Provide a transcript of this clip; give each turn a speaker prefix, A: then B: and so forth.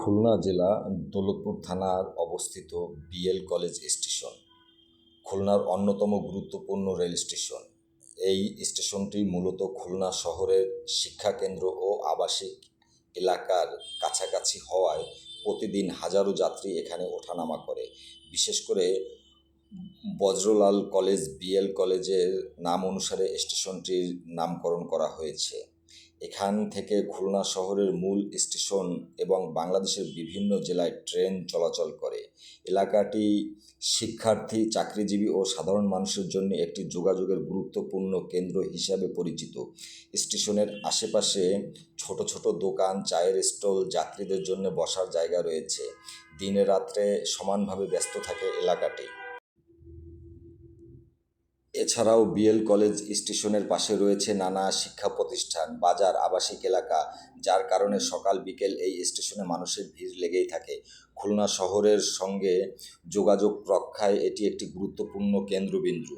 A: খুলনা জেলা দৌলতপুর থানার অবস্থিত বিএল কলেজ স্টেশন, খুলনার অন্যতম গুরুত্বপূর্ণ রেল স্টেশন। এই স্টেশনটি মূলত খুলনা শহরের শিক্ষাকেন্দ্র ও আবাসিক এলাকার কাছাকাছি হওয়ায় প্রতিদিন হাজারো যাত্রী এখানে ওঠানামা করে। বিশেষ করে বজ্রলাল কলেজ, বিএল কলেজের নাম অনুসারে স্টেশনটির নামকরণ করা হয়েছে। এখান থেকে খুলনা শহরের মূল স্টেশন এবং বাংলাদেশের বিভিন্ন জেলায় ট্রেন চলাচল করে। এলাকাটি শিক্ষার্থী, চাকরিজীবী ও সাধারণ মানুষের জন্য একটি যোগাযোগের গুরুত্বপূর্ণ কেন্দ্র হিসাবে পরিচিত। স্টেশনের আশেপাশে ছোট ছোট দোকান, চায়ের স্টল, যাত্রীদের জন্য বসার জায়গা রয়েছে। দিনে রাত্রে সমানভাবে ব্যস্ত থাকে এলাকাটি। এছাড়াও বিএল কলেজ স্টেশনের পাশে রয়েছে নানা শিক্ষা প্রতিষ্ঠান বাজার, আবাসিক এলাকা, যার কারণে সকাল বিকেল এই স্টেশনে মানুষের ভিড় লেগেই থাকে। খুলনা শহরের সঙ্গে যোগাযোগ রক্ষায় এটি একটি গুরুত্বপূর্ণ কেন্দ্রবিন্দু।